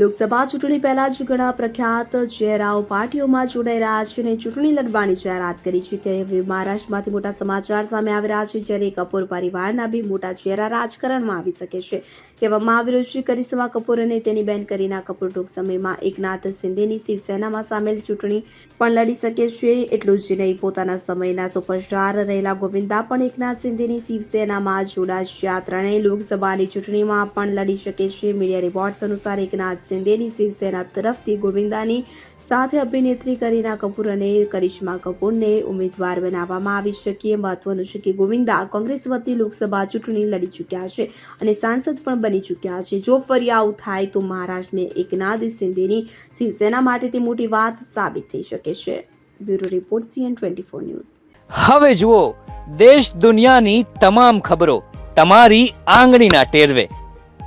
લોકસભા ચૂંટણી પહેલા જ ઘણા પ્રખ્યાત ચહેરાઓ પાર્ટીઓમાં જોડાઈ રહ્યા છે અને ચૂંટણી લડવાની જાહેરાત કરી છે. ત્યારે હવે મહારાષ્ટ્રમાંથી મોટા સમાચાર સામે આવી રહ્યા છે, જ્યારે કપૂર પરિવારના બી મોટા ચહેરા રાજકારણમાં આવી શકે છે. કહેવામાં આવી રહ્યું છે કરિશ્મા કપૂર અને તેની બેન કરીના કપૂર ટૂંક સમયમાં એકનાથ શિંદેની શિવસેનામાં સામેલ ચૂંટણી પણ લડી શકે છે. એટલું જ નહીં, પોતાના સમયના સુપરસ્ટાર રહેલા ગોવિંદા પણ એકનાથ શિંદેની શિવસેનામાં જોડાશે. આ ત્રણેય લોકસભાની ચૂંટણીમાં પણ લડી શકે છે. મીડિયા રિપોર્ટ્સ અનુસાર એકનાથ શિંદેની શિવસેના તરફથી ગોવિંદાની સાથે અભિનેત્રી કરીના કપૂર અને કરિશ્મા કપૂરને ઉમેદવાર બનાવવામાં આવી શકીએ. મહત્વનું છે કે ગોવિંદા કોંગ્રેસ વતી લોકસભા ચૂંટણી લડી ચૂક્યા છે અને સાંસદ પણ બની ચૂક્યા છે. જો ફરી આવું થાય તો મહારાષ્ટ્રમાં એકનાથ શિંદેની શિવસેના માટે તે મોટી વાત સાબિત થઈ શકે છે. Bureau report CN twenty four news. હવે જુઓ, દેશ દુનિયાની તમામ ખબરો તમારી આંગળીના ટેરવે.